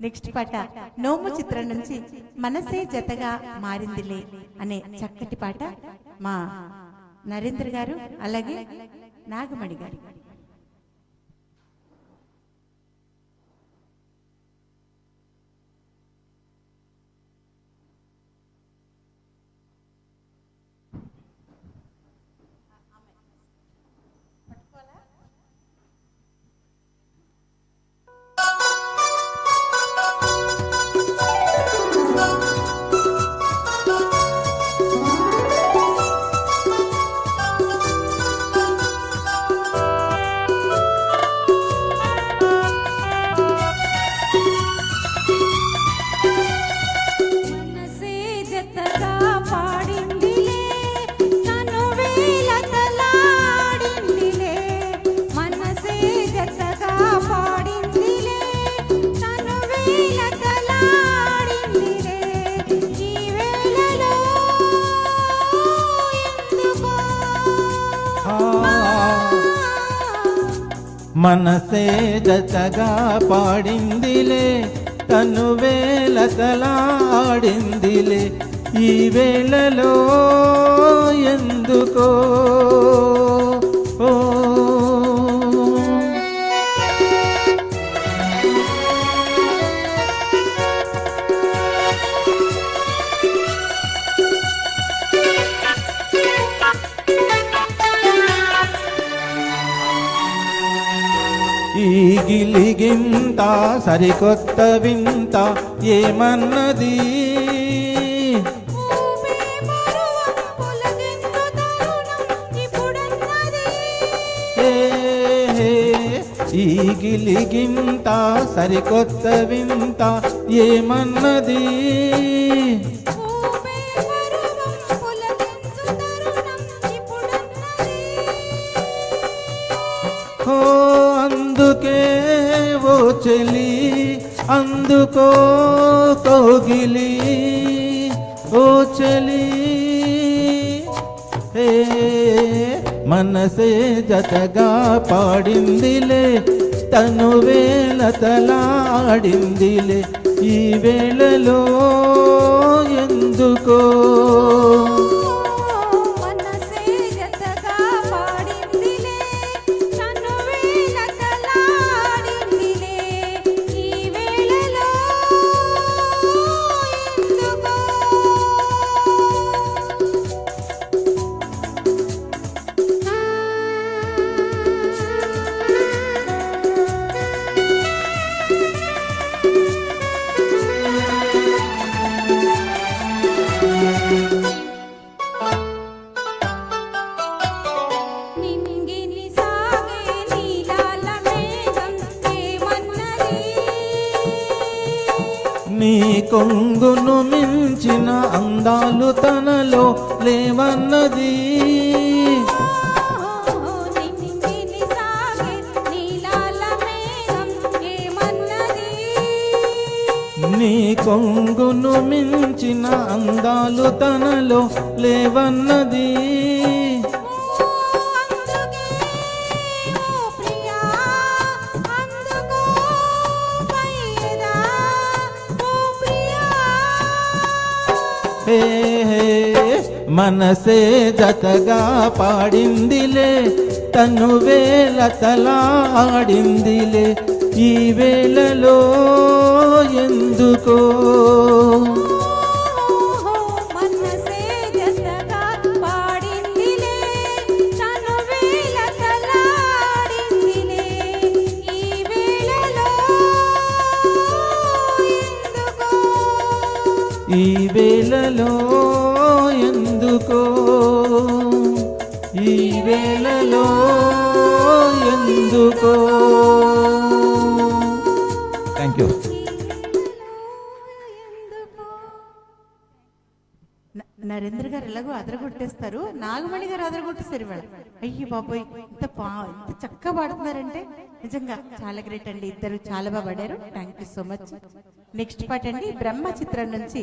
Next పాట నోము చిత్రం నుంచి మనసే జతగా మారిందిలే అనే చక్కటి పాట మా నరేంద్ర గారు అలాగే నాగమణి గారు. మనసే జతగా పాడిందిలే తను వేలతలాడిందిలే. ఈ వేళలో ఈ గిలిగింత సరికొత్త వింత ఏమన్నది? ఊపే మరువం పొలగెందు తరుణం ఇప్పుడన్నది. హే, హే, ఈ గిలిగింత సరికొత్త వింత ఏమన్నది? చెలి అందుకో కోగిలి ఓ చెలి. హే మనసే జతగా పాడిందిలే తను వేల తలాడిందిలే ఈ వేళలో కొంగును మించిన అందాలు తనలో లేవన్నది. నీ కొంగును మించిన అందాలు తనలో లేవన్నది. హే మనసే జతగా పాడిందిలే తను వేల తలాడిందిలే ఈ వేళలో ఎందుకో? ఈ వేళలో ఎందుకో? ఈ వేళలో ఎందుకో? థ్యాంక్ యూ నరేంద్ర గారు ఎలాగో అదరగొట్టేస్తారు. నాగమణి గారు అదరగొట్టేస్తారు ఇవాళ. అయ్యి బాబోయ్ ఇంత పా ఇంత చక్కగా పాడుతున్నారంటే. నిజంగా చాలా గ్రేట్ అండి. ఇద్దరు చాలా బాగా పాడారు. Thank you so much next పాట అండి బ్రహ్మ చిత్రం నుంచి